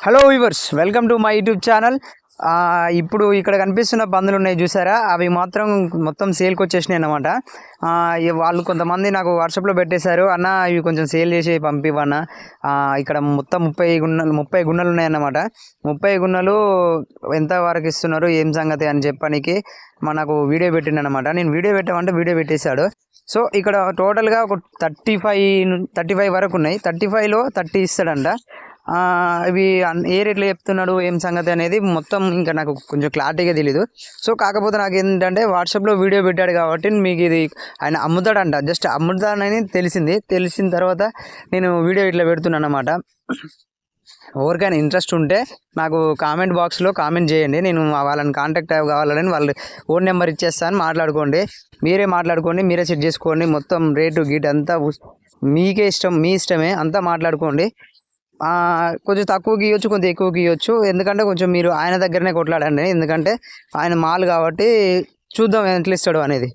Hello viewers welcome to my YouTube channel ఇప్పుడు ఇక్కడ కనిపిస్తున్న పందులు ఉన్నాయి చూసారా? అవి మాత్రం మొత్తం సేల్కి వచ్చేసినాయి అనమాట వాళ్ళు కొంతమంది నాకు వాట్సాప్లో పెట్టేశారు. అన్న ఇవి కొంచెం సేల్ చేసి పంపివన్న ఇక్కడ మొత్తం ముప్పై గున్నలు ముప్పై గున్నలు ఉన్నాయన్నమాట ముప్పై గున్నలు ఎంత వరకు ఇస్తున్నారు ఏం సంగతి అని చెప్పడానికి మనకు వీడియో పెట్టిండనమాట నేను వీడియో పెట్టామంటే వీడియో పెట్టేశాడు. సో ఇక్కడ టోటల్గా ఒక థర్టీ ఫైవ్ థర్టీ ఫైవ్ వరకు ఉన్నాయి. థర్టీ ఫైవ్లో థర్టీ ఇస్తాడంట. ఇవి ఏ రేట్లో చెప్తున్నాడు ఏం సంగతి అనేది మొత్తం ఇంకా నాకు కొంచెం క్లారిటీగా తెలీదు. సో కాకపోతే నాకు ఏంటంటే వాట్సాప్లో వీడియో పెట్టాడు కాబట్టి మీకు ఇది ఆయన అమ్ముతాడంట. జస్ట్ అమ్ముతాడని తెలిసింది. తెలిసిన తర్వాత నేను వీడియో ఇట్లా పెడుతున్నాను అనమాట ఎవరికైనా ఇంట్రెస్ట్ ఉంటే నాకు కామెంట్ బాక్స్లో కామెంట్ చేయండి. నేను వాళ్ళని కాంటాక్ట్ కావాలని వాళ్ళు ఫోన్ నెంబర్ ఇచ్చేస్తాను. మాట్లాడుకోండి. మీరే మాట్లాడుకోండి. మీరే సెట్ చేసుకోండి. మొత్తం రేటు గీట్ అంతా మీకే ఇష్టం మీ ఇష్టమే. అంతా మాట్లాడుకోండి. కొంచెం తక్కువ గీయొచ్చు కొంచెం ఎక్కువ గీయొచ్చు. ఎందుకంటే కొంచెం మీరు ఆయన దగ్గరనే కొట్లాడండి. ఎందుకంటే ఆయన మాల్ కాబట్టి చూద్దాం ఎట్లా ఇస్తాడు అనేది.